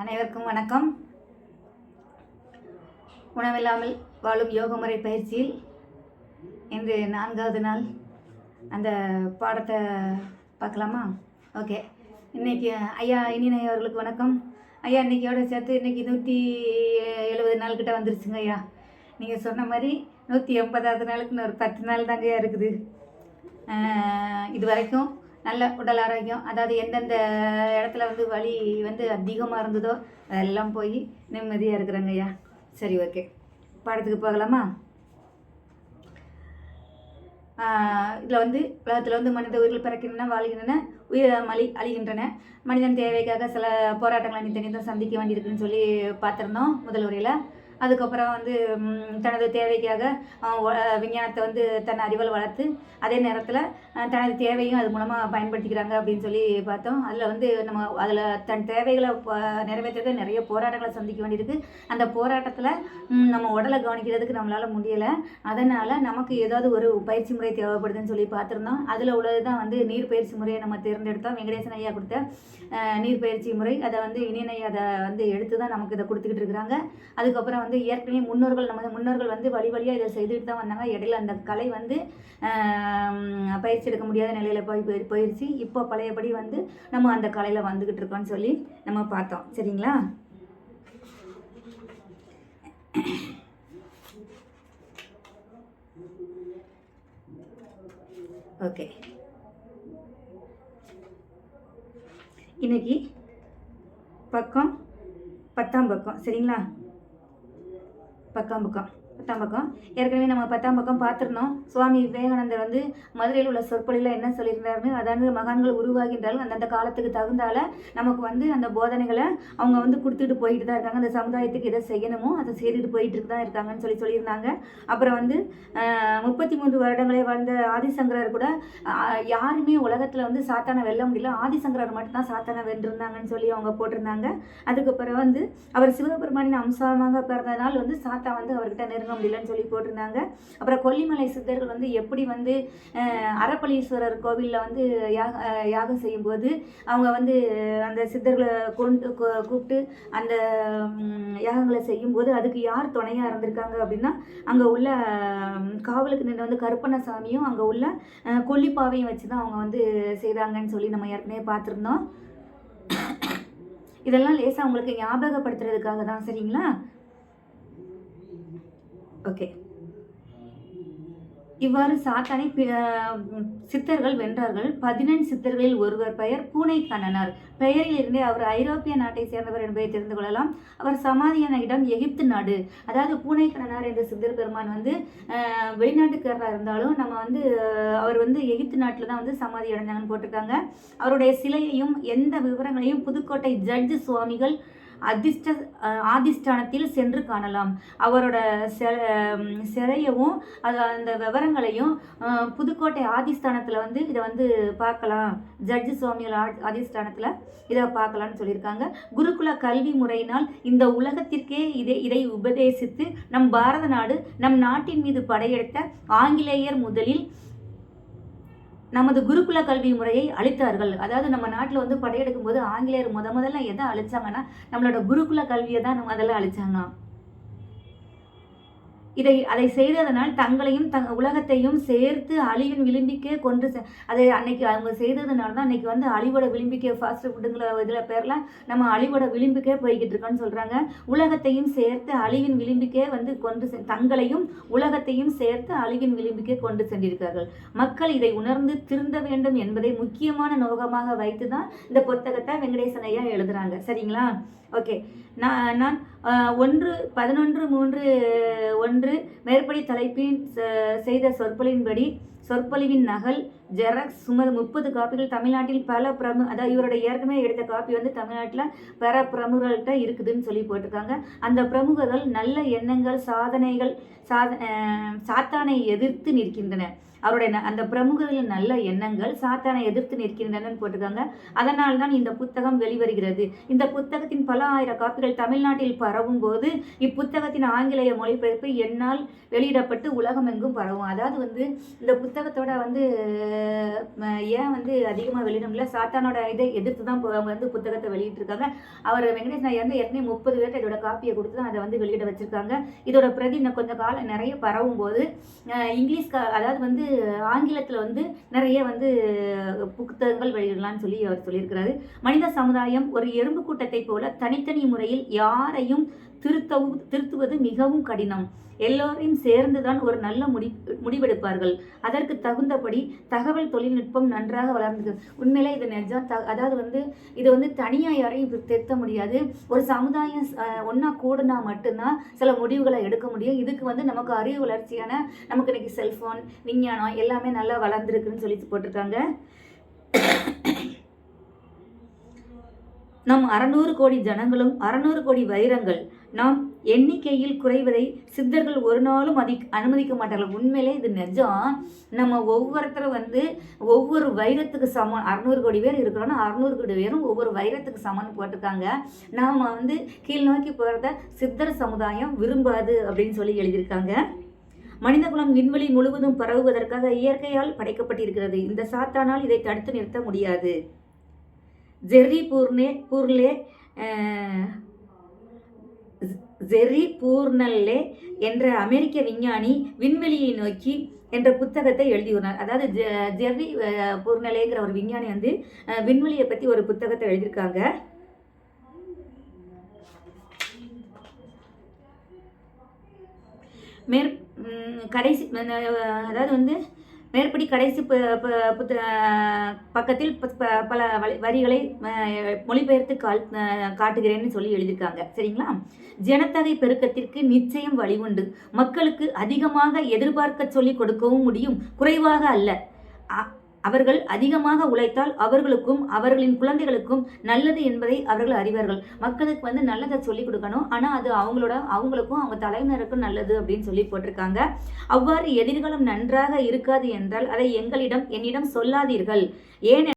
அனைவருக்கும் வணக்கம். உணவில்லாமல் வாழும் யோக முறை பயிற்சியில் இன்று நான்காவது நாள். அந்த பாடத்தை பார்க்கலாமா? ஓகே. இன்னைக்கு ஐயா இனி அவர்களுக்கு வணக்கம். ஐயா இன்னைக்கியோட சேர்த்து இன்றைக்கி நூற்றி எழுபது நாள் கிட்ட வந்துருச்சுங்க ஐயா. நீங்கள் சொன்ன மாதிரி நூற்றி எண்பதாவது நாளுக்கு இன்னொரு ஒரு பத்து நாள் தாங்க இருக்குது. இது வரைக்கும் நல்ல உடல் ஆரோக்கியம். அதாவது எந்தெந்த இடத்துல வந்து வலி வந்து அதிகமாக இருந்ததோ அதெல்லாம் போய் நிம்மதியாக இருக்கிறாங்க ஐயா. சரி ஓகே. படத்துக்கு போகலாமா? இதில் வந்து உலகத்தில் வந்து மனித உயிர்கள் பிறக்கின்றன வாழ்கின்றன உயிர் மலி அழிகின்றன. மனிதன் தேவைக்காக சில போராட்டங்களை தனி தான் சந்திக்க வேண்டியிருக்குன்னு சொல்லி பார்த்துருந்தோம் முதல் உரையில் அதுக்கப்புறம் வந்து தனது தேவைக்காக விஞ்ஞானத்தை வந்து தன் அறிவல் வளர்த்து அதே நேரத்தில் தனது தேவையும் அது மூலமாக பயன்படுத்திக்கிறாங்க அப்படின்னு சொல்லி பார்த்தோம். அதில் வந்து நம்ம அதில் தன் தேவைகளை ப- நிறைவேற்றுறதுக்கு நிறைய போராட்டங்களை சந்திக்க வேண்டியிருக்கு. அந்த போராட்டத்தில் நம்ம உடலை கவனிக்கிறதுக்கு நம்மளால் முடியலை. அதனால் நமக்கு ஏதாவது ஒரு பயிற்சி முறை தேவைப்படுதுன்னு சொல்லி பார்த்துருந்தோம். அதில் உள்ளது தான் வந்து நீர் பயிற்சி முறையை நம்ம தேர்ந்தெடுத்தோம். வெங்கடேசன் ஐயா கொடுத்த நீர் பயிற்சி முறை. அதை வந்து இனியன் அதை வந்து எடுத்து தான் நமக்கு இதை கொடுத்துக்கிட்டு இருக்கிறாங்க. அதுக்கப்புறம் வந்து ஏற்கனவே முன்னோர்கள் நம்ம முன்னோர்கள் வந்து வழி வழியாக இதை செய்துட்டு தான் வந்தாங்க. இடையில அந்த கலை வந்து பயிற்சி எடுக்க முடியாத நிலையில் போய் போய் போயிடுச்சு இப்போ பழையபடி வந்து நம்ம அந்த கலையில் வந்துக்கிட்டு இருக்கோம்னு சொல்லி நம்ம பார்த்தோம். சரிங்களா? ஓகே. இன்னைக்கு பக்கம் பத்தாம் பக்கம். சரிங்களா? பத்தாம் பக்கம் பத்தாம் பக்கம். ஏற்கனவே நம்ம பத்தாம் பக்கம் பார்த்துருந்தோம். சுவாமி விவேகானந்தர் வந்து மதுரையில் உள்ள சொற்பொழியில் என்ன சொல்லியிருந்தாருன்னு அதாவது மகான்கள் உருவாகின்றாலும் அந்தந்த காலத்துக்கு தகுந்தால நமக்கு வந்து அந்த போதனைகளை அவங்க வந்து கொடுத்துட்டு போயிட்டு தான் இருக்காங்க. அந்த சமுதாயத்துக்கு எதை செய்யணுமோ அதை செய்துட்டு போயிட்டு தான் இருக்காங்கன்னு சொல்லி சொல்லியிருந்தாங்க. அப்புறம் வந்து முப்பத்தி மூன்று வருடங்களே வாழ்ந்த ஆதிசங்கரர் கூட யாருமே உலகத்தில் வந்து சாத்தானை வெல்ல முடியல. ஆதிசங்கரர் மட்டும்தான் சாத்தானை வென்றிருந்தாங்கன்னு சொல்லி அவங்க போட்டிருந்தாங்க. அதுக்கப்புறம் வந்து அவர் சிவபெருமானின் அம்சமாக பிறந்தனால் வந்து சாத்தா வந்து அவர்கிட்ட நெருங்க முடியலன்னு சொல்லி போட்டிருந்தாங்க. அப்புறம் கொல்லிமலை சித்தர்கள் வந்து எப்படி வந்து அறப்பளீஸ்வரர் கோவிலில் வந்து யாக யாகம் செய்யும்போது அவங்க வந்து அந்த சித்தர்களை கொண்டு கூப்பிட்டு அந்த யாகங்களை செய்யும்போது அதுக்கு யார் துணையாக இருந்திருக்காங்க அப்படின்னா அங்கே உள்ள காவலுக்கு நின்று வந்து கருப்பண்ணசாமியும் அங்கே உள்ள கொல்லிப்பாவையும் வச்சு தான் அவங்க வந்து செய்தாங்கன்னு சொல்லி நம்ம ஏற்கனவே பார்த்துருந்தோம். இதெல்லாம் லேசாக உங்களுக்கு ஞாபகப்படுத்துறதுக்காக தான் சரிங்களா? ஓகே இவ்வாறு சாத்தானை பி- சித்தர்கள் வென்றார்கள். பதினெண் சித்தர்களில் ஒருவர் பெயர் பூனை கண்ணனார் பெயரிலிருந்தே அவர் ஐரோப்பிய நாட்டை சேர்ந்தவர் என்பதை தெரிந்து கொள்ளலாம். அவர் சமாதியான இடம் எகிப்து நாடு. அதாவது பூனை கண்ணனார் என்ற சித்தர் பெருமான் வந்து வெளிநாட்டுக்காரராக இருந்தாலும் நம்ம வந்து அவர் வந்து எகிப்து நாட்டில் தான் வந்து சமாதி அடைஞ்சாங்கன்னு போட்டிருக்காங்க. அவருடைய சிலையையும் எந்த விவரங்களையும் புதுக்கோட்டை ஜட்ஜ் சுவாமிகள் அதிர்ஷ்ட ஆதிஷ்டானத்தில் சென்று காணலாம். அவரோட செ- சிறையவும் சிலையவும் அது அந்த விவரங்களையும் புதுக்கோட்டை ஆதிஸ்தானத்தில் வந்து இதை வந்து பார்க்கலாம். ஜட்ஜு சுவாமிகள் ஆ- இதை பார்க்கலாம்னு சொல்லியிருக்காங்க. குருகுல கல்வி முறையினால் இந்த உலகத்திற்கே இதை இதை உபதேசித்து நம் பாரத நாடு நம் நாட்டின் மீது படையெடுத்த ஆங்கிலேயர் முதலில் நமது குருகுல கல்வி முறையை அழித்தார்கள். அதாவது நம்ம நாட்டில் வந்து படையெடுக்கும் போது ஆங்கிலேயர் முத முதல்ல எதை அழிச்சாங்கன்னா நம்மளோட குருகுல கல்வியை தான் முதல்ல அழிச்சாங்களாம். இதை அதை செய்ததனால் தங்களையும் தங் உலகத்தையும் சேர்த்து அழிவின் விளிம்பிக்கே கொண்டு செ- அதை அன்னைக்கு அவங்க செய்ததுனால தான் அன்னைக்கு வந்து அழிவோட விளிம்பிக்கே ஃபாஸ்ட் ஃபுட்டுங்கிற இதில் பேரில் நம்ம அழிவோட விளிம்புக்கே போய்கிட்டு இருக்கோம்னு சொல்கிறாங்க உலகத்தையும் சேர்த்து அழிவின் விளிம்புக்கே வந்து கொண்டு செ- தங்களையும் உலகத்தையும் சேர்த்து அழிவின் விளிம்புக்கே கொண்டு சென்றிருக்கிறார்கள். மக்கள் இதை உணர்ந்து திருந்த வேண்டும் என்பதை முக்கியமான நோக்கமாக வைத்து தான் இந்த புத்தகத்தை வெங்கடேசன் ஐயா எழுதுறாங்க. சரிங்களா? ஓகே. நான் நான் ஒன்று பதினொன்று மூன்று ஒன்று மேற்படி தலைப்பின் செய்த சொற்பொழிவின்படி சொற்பொழிவின் நகல் ஜெராக்ஸ் சுமார் முப்பது காப்பிகள். தமிழ்நாட்டில் பல பிரமு அதாவது இவரோட ஏற்கனவே எடுத்த காப்பி வந்து தமிழ்நாட்டில் பல பிரமுகர்கள்ட்ட இருக்குதுன்னு சொல்லி போட்டிருக்காங்க. அந்த பிரமுகர்கள் நல்ல எண்ணங்கள் சாதனைகள் சாத சாத்தானை எதிர்த்து நிற்கின்றன. அவருடைய ந- அந்த பிரமுகர்களின் நல்ல எண்ணங்கள் சாத்தானை எதிர்த்து நிற்கின்றன போட்டிருக்காங்க அதனால் தான் இந்த புத்தகம் வெளிவருகிறது. இந்த புத்தகத்தின் பல ஆயிரம் காப்பிகள் தமிழ்நாட்டில் பரவும் போது இப்புத்தகத்தின் ஆங்கிலேய மொழிபெயர்ப்பு என்னால் வெளியிடப்பட்டு உலகமெங்கும் பரவும். அதாவது வந்து இந்த புத்தகத்தோட வந்து ஏன் வந்து அதிகமாக வெளியிடமில்ல சாத்தானோட இதை எதிர்த்து தான் அவங்க வந்து புத்தகத்தை வெளியிட்டிருக்காங்க. அவர் வெங்கடேஷ் நாயர் வந்து ஏற்கனவே முப்பது பேர்ட்ட இதோட காப்பியை கொடுத்து தான் அதை வந்து வெளியிட வச்சிருக்காங்க. இதோட பிரதி இன்னும் கொஞ்சம் காலம் நிறைய பரவும் போது இங்கிலீஷ் அதாவது வந்து ஆங்கிலத்தில் வந்து நிறைய வந்து புத்தகங்கள் வெளியிடலாம்னு சொல்லி அவர் சொல்லியிருக்கிறாரு. மனித சமுதாயம் ஒரு எறும்பு கூட்டத்தை போல தனித்தனி முறையில் யாரையும் திருத்தவும் திருத்துவது மிகவும் கடினம். எல்லோரையும் சேர்ந்துதான் ஒரு நல்ல முடி முடிவெடுப்பார்கள். அதற்கு தகுந்தபடி தகவல் தொழில்நுட்பம் நன்றாக வளர்ந்தது உண்மையிலே இது நிஜம். த அதாவது வந்து இது வந்து தனியாக யாரையும் திருத்த முடியாது. ஒரு சமுதாயம் ஒன்றா கூடுனா மட்டும்தான் சில முடிவுகளை எடுக்க முடியும். இதுக்கு வந்து நமக்கு அறிவு வளர்ச்சியான நமக்கு இன்னைக்கு செல்ஃபோன் விஞ்ஞானம் எல்லாமே நல்லா வளர்ந்துருக்குன்னு சொல்லி போட்டிருக்காங்க. நம் அறநூறு கோடி ஜனங்களும் அறநூறு கோடி வைரங்கள் நாம் எண்ணிக்கையில் குறைவதை சித்தர்கள் ஒரு நாளும் அதி அனுமதிக்க மாட்டார்கள். உண்மையிலே இது நிஜம். நம்ம ஒவ்வொருத்தரும் வந்து ஒவ்வொரு வைரத்துக்கு சமம். அறநூறு கோடி பேர் இருக்கிறோன்னா அறநூறு கோடி பேரும் ஒவ்வொரு வைரத்துக்கு சமம்னு போட்டிருக்காங்க. நாம் வந்து கீழ் நோக்கி போகிறத சித்தர் சமுதாயம் விரும்பாது அப்படின்னு சொல்லி எழுதியிருக்காங்க. மனிதகுலம் விண்வெளி முழுவதும் பரவுவதற்காக இயற்கையால் படைக்கப்பட்டிருக்கிறது. இந்த சாத்தானால் இதை தடுத்து நிறுத்த முடியாது. ஜெர்ரி பூர்னே பூர்லே ஜெர்ரி பூர்னல்லே என்ற அமெரிக்க விஞ்ஞானி விண்வெளியை நோக்கி என்ற புத்தகத்தை எழுதியுள்ளார். அதாவது ஜெ- ஜெர்ரி பூர்னலேங்கிற ஒரு விஞ்ஞானி வந்து விண்வெளியை பற்றி ஒரு புத்தகத்தை எழுதியிருக்காங்க. மேற் கடைசி அதாவது வந்து மேற்படி கடைசி புத்த- பக்கத்தில் ப- பல வரிகளை மொழிபெயர்த்து கால் காட்டுகிறேன்னு சொல்லி எழுதியிருக்காங்க. சரிங்களா? ஜனத்தொகை பெருக்கத்திற்கு நிச்சயம் வழி உண்டு. மக்களுக்கு அதிகமாக எதிர்பார்க்க சொல்லி கொடுக்கவும் முடியும். குறைவாக அல்ல. அவர்கள் அதிகமாக உழைத்தால் அவர்களுக்கும் அவர்களின் குழந்தைகளுக்கும் நல்லது என்பதை அவர்கள் அறிவார்கள். மக்களுக்கு வந்து நல்லதை சொல்லிக் கொடுக்கணும். ஆனால் அது அவங்களோட அவங்களுக்கும் அவங்க தலைவருக்கும் நல்லது அப்படின்னு சொல்லி போட்டிருக்காங்க. அவ்வாறு எதிர்காலம் நன்றாக இருக்காது என்றால் அதை எங்களிடம் என்னிடம் சொல்லாதீர்கள். ஏன்